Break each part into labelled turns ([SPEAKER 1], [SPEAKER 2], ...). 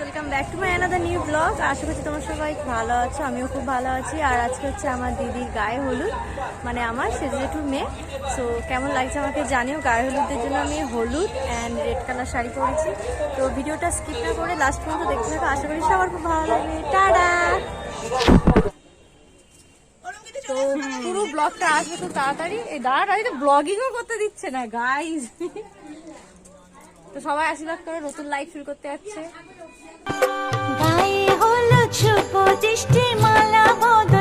[SPEAKER 1] Welcome back to my another new blog আশা করছি তোমরা সবাই ভালো আছো, আমিও খুব ভালো আছি। আর আজকে হচ্ছে আমার দিদির গায়ে হলুদ মানে আমার সেজেটুর মেয়ে। সো কেমন লাগছে আমাকে জানিও, গায়ে হলুদের জন্য আমি হলুদ অ্যান্ড রেড কালার শাড়ি পরেছি। তো ভিডিওটা স্কিপ না করে লাস্ট পর্যন্ত দেখতে থাকো, আশা করি সবার খুব ভালো লাগবে। টাটা! তো পুরো ব্লগটা আসবে খুব তাড়াতাড়ি। এই দাঁড়াটাই তো ব্লগিংও করতে দিচ্ছে না গাইজ তো সবাই আশীর্বাদ করে, নতুন লাইফ শুরু করতে যাচ্ছে।
[SPEAKER 2] গায়ে হলো ছোপ দৃষ্টি মালা বদল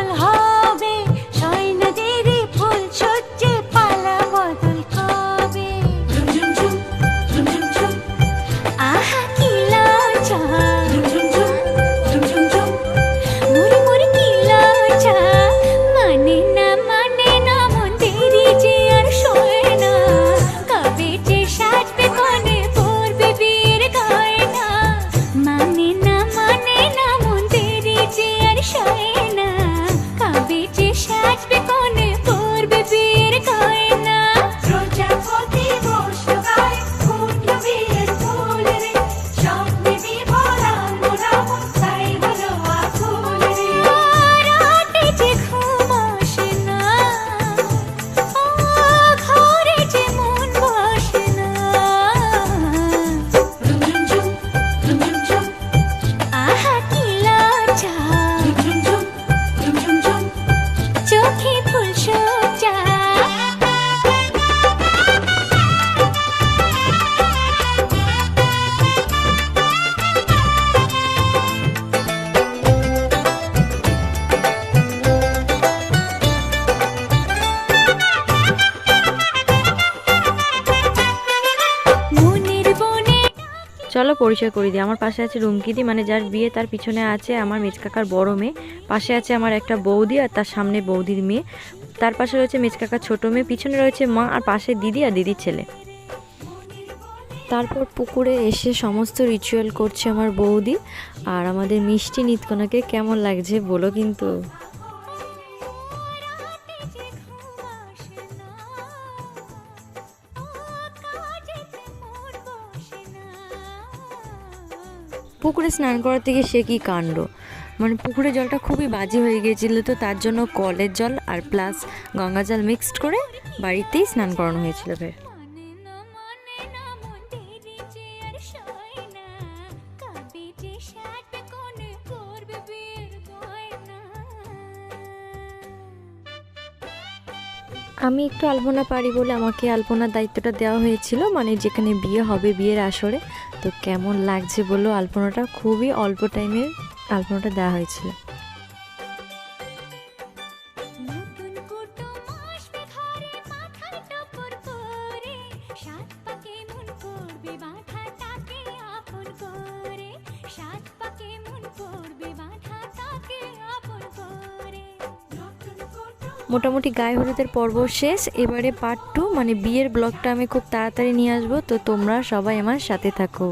[SPEAKER 3] চলো পরিচয় করে দিই। আমার পাশে আছে রুমকিদি মানে যার বিয়ে তার পিছনে আছে আমার মেজকাকার বড় মেয়ে। পাশে আছে আমার একটা বৌদি আর তার সামনে বৌদির মেয়ে। তার পাশে রয়েছে মেজকাকার ছোট মেয়ে, পিছনে রয়েছে মা আর পাশে দিদি আর দিদির ছেলে। তারপর পুকুরে এসে সমস্ত রিচুয়াল করছে আমার বৌদি। আর আমাদের মিষ্টি নিতকোনাকে কেমন লাগছে বলো কিন্তু। পুকুরে স্নান করার থেকে সে কি কাণ্ড? মানে পুকুরের জলটা খুবই বাজে হয়ে গিয়েছিল তো তার জন্য কলের জল আর প্লাস গঙ্গা জল মিক্সড করে বাড়িতেই স্নান করানো হয়েছিল ফের আমি একটু আলপনা পারি বলে আমাকে আলপনার দায়িত্বটা দেওয়া হয়েছিল মানে যেখানে বিয়ে হবে বিয়ের আসরে। তো কেমন লাগছে বলো আলপনাটা? খুবই অল্প টাইমে আলপনাটা দেওয়া হয়েছিল। মোটামুটি গায়ে হলুদের পর্ব শেষ। এবারে পার্ট টু মানে বিয়ের ব্লগটা আমি খুব তাড়াতাড়ি নিয়ে আসব। তো তোমরা সবাই আমার সাথে থাকো।